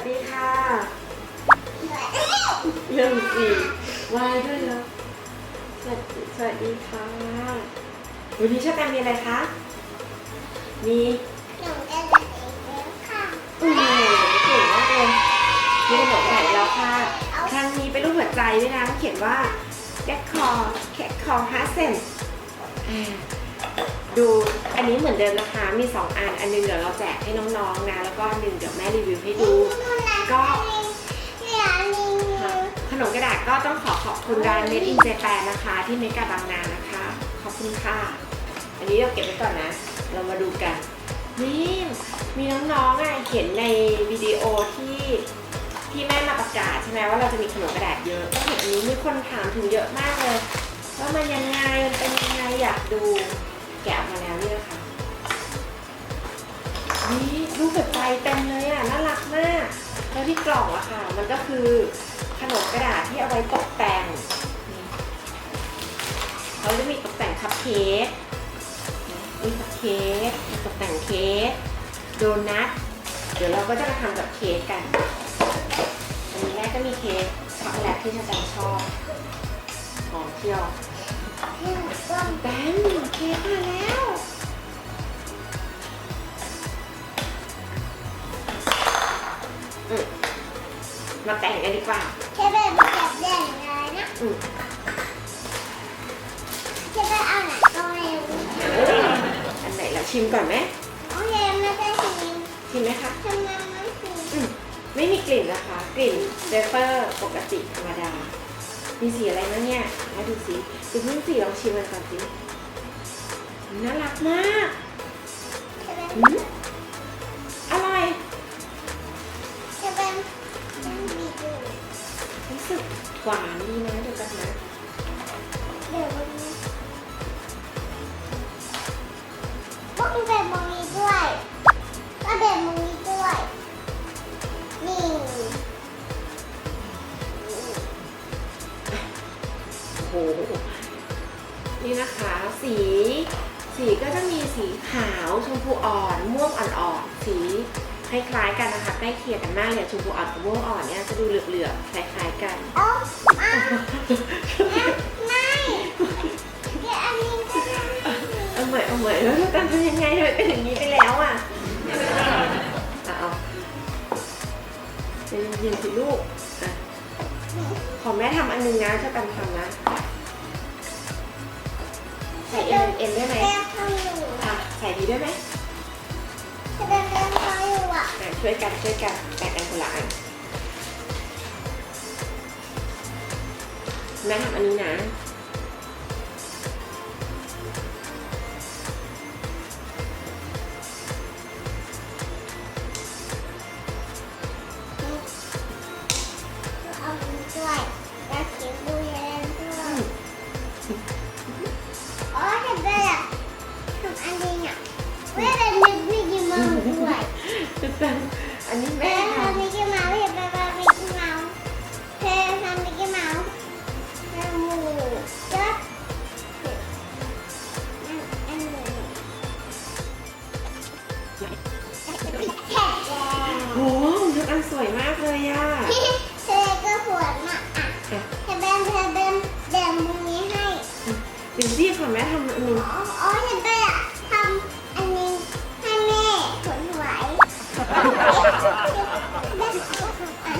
วัสดีค่ะเรื่องสี่วายด้วยเหรอสวัสดีสวัสดีค่ะ วันนี้ชอบการมีอะไรคะ มีหนูจะจัดเองแล้วค่ะโอ้โหเก่งมากเลยมีขนมไหนแล้วค่ะครั้งนี้เป็นรูปหัวใจด้วยนะเขียนว่าแจ็คคอแคคคอฮาเซนดู อันนี้เหมือนเดิมนะคะ มี 2 อัน อันหนึงเดี๋ยวเราแจกให้น้องๆนะ แล้วก็อันหนึงเดี๋ยวแม่รีวิวให้ดู ก็ขนมกระดาษก็ต้องขอขอบคุณร้าน Made in Japan นะคะ ที่เมกาบางนานะคะ ขอบคุณค่ะ อันนี้เราเก็บไว้ก่อนนะ เรามาดูกัน นี่มีน้องๆอะเห็นในวิดีโอที่ที่แม่มาประกาศใช่ไหมว่าเราจะมีขนมกระดาษเยอะก็เห็นนนี้มีคนถามถึงเยอะมากเลยว่ามันยังไงมันเป็นยังไงอยากดู แกะออกมาแล้วเนี่ยค่ะนี่รูปแบบไฟเต็มเลยอะน่ารักมาก แล้วที่กล่องอะค่ะ มันก็คือขนมกระดาษที่เอาไว้ตกแต่งเขาจะมีตกแต่งคัพเค้กมีคัพเค้กตกแต่งเค้กโดนัทเดี๋ยวเราก็จะมาทำกับเค้กกันอันนี้แรกก็มีเค้กช็อกโกแลตที่ชาแตมชอบหอมเที่ยว นี่ก็แตมเค้กมาแล้วอืมมาแต่งกันดีกว่าแค่เป็นแบบแดงเลยนะอืมแค่เป็นเอาไหนก็ไม่รู้เอ้ยอันไหนเราชิมก่อนไหมโอเคไม่ได้ชิมชิมไหมคะทำไมไม่ชิมอืมไม่มีกลิ่นนะคะ กลิ่นเวเปอร์ปกติธรรมดา มีสีอะไรนะเนี่ยมาดูสิดูเพิ่งสีลองชิมกันก่อนสิน่ารักมากแค่เป็นอืมอร่อยแค่เป็นยังมีดูรู้สึกหวานดีนะเดี๋ยวกันนะเดี๋ยววันนี้ต้องแบบ นี่นะคะ สี สีก็จะมีสีขาวชมพูอ่อนม่วงอ่อนๆสีคล้ายๆกันนะคะใกล้เคียงกันมากเลยชมพูอ่อนกับม่วงอ่อนเนี่ยจะดูเหลือบๆคล้ายๆกันโอ้อ้าวไม่แกอันนี้ก็ได้เอาใหม่เอาใหม่แล้วจะทำยังไงทำไมเป็นอย่างนี้ไปแล้วอะอะเอาใจเย็นๆสิลูกอะขอแม่ทำอันนึงนะจะตามทำนะ ใส่เอ็นเอ็นได้ไหมแม่ทำอยู่อะใส่ดีด้วยไหมจะเป็นเรื่องเขาอยู่อะอะช่วยกันช่วยกันแบ่งกันคนละอันแม่ทำอันนี้นะ อ้โหทุกอันสวยมากเลยอะเธอก็ปวดมากอะเธอเป็นเธอเป็นเดี๋ยวมึงนี้ให้เดี๋ยวพี่ขอแม่ทำอันนึงอ๋ออ๋อเธอเป็นอะทำอันนี้ให้แม่ขนไหวอะ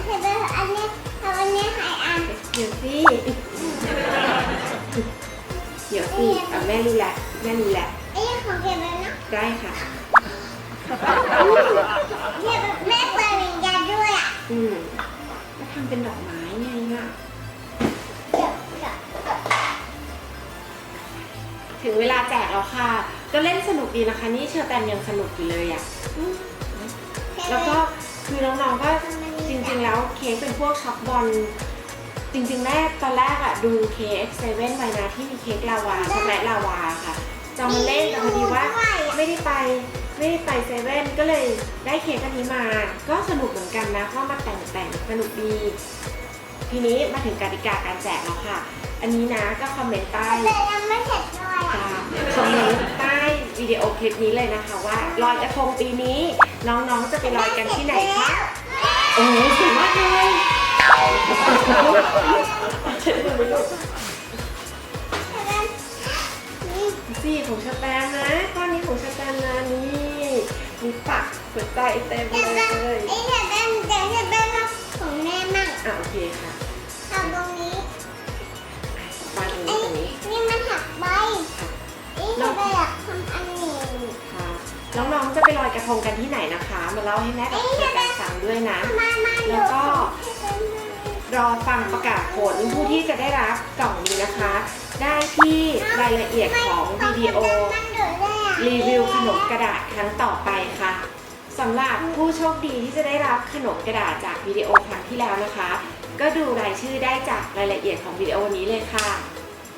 เธอเป็นอันนี้ทำอันนี้ให้อะเดี๋ยวสิเดี๋ยวสิอะแม่รู้แล้วแม่รู้แล้วไอ้ของเธอเป็นนะได้ค่ะเธอเป็นแม่เปิดวิญญาณด้วย อะอืมก็ทำเป็นดอกไม้ไงล่ะเดี๋ยวเดี๋ยวถึงเวลาแจกแล้วค่ะ ก็เล่นสนุกดีนะคะ นี่เชอร์แตมยังสนุกอยู่เลยอะอืมแล้วก็คือน้องๆก็จริงๆแล้วเค้กเป็นพวกช็อกบอล จริงๆแรกตอนแรกอะดูเค้กเซเว่นไว้นะที่มีเค้กลาวาช็อกโกแลตลาวาค่ะจะเอามาเล่นแต่พอดีว่าไม่ได้ไป ไม่ได้ไปเซเว่นก็เลยได้เค้กอันนี้มา ก็สนุกเหมือนกันนะเพราะมาแต่งแต่งสนุกดี ทีนี้มาถึงกติกาการแจกแล้วค่ะ อันนี้นะก็คอมเมนต์ใต้แต่ยังไม่เสร็จด้วยอะคอมเมนต์ใต้วิดีโอคลิปนี้เลยนะคะว่าลอยกระทงปีนี้น้องๆจะไปลอยกันที่ไหนคะโอ้อ้โหสวยมากเลยเช็ดมือลูกนี่สีของสแตมนะก้อนนี้ของสแตมนะนี่ มีปักหัวใจเต็มจะเลเป็นยไอ้จะเป็นจะเป็นของแม่มั่งอะโอเคค่ะทำตรงนี้วางตรงนี้ตรงนี้นี่มันหักใบไอ้จะไปอยากทำอันนี้ค่ะน้องๆจะไปลอยกระทงกันที่ไหนนะคะ มาเล่าให้แม่กับเชอแตมฟังด้วยนะ แล้วก็รอฟังประกาศผลผู้ที่จะได้รับกล่องนี้นะคะ ได้ที่รายละเอียดของวิดีโอ รีวิวขนมกระดาษครั้งต่อไปค่ะสำหรับผู้โชคดีที่จะได้รับขนมกระดาษจากวิดีโอครั้งที่แล้วนะคะ ก็ดูรายชื่อได้จากรายละเอียดของวิดีโอนี้เลยค่ะ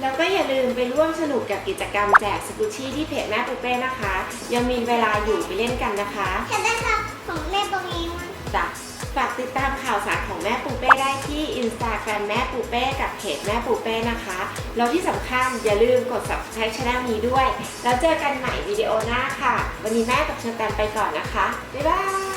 แล้วก็อย่าลืมไปร่วมสนุกกับกิจกรรมแจกสกุชชี่ที่เพจแม่ปุเป้นะคะ ยังมีเวลาอยู่ไปเล่นกันนะคะจะได้รับของแม่ตรงนี้มั้งจ้ะฝากติดตามข่าวสารของ แม่ปูเป้ได้ที่ Instagram แม่ปูเป้กับเพจแม่ปูเป้นะคะ แล้วที่สำคัญอย่าลืมกด subscribe ช anel นี้ด้วย แล้วเจอกันใหม่วิดีโอหน้าค่ะ วันนี้แม่กับเชอร์แตนไปก่อนนะคะ บ๊ายบาย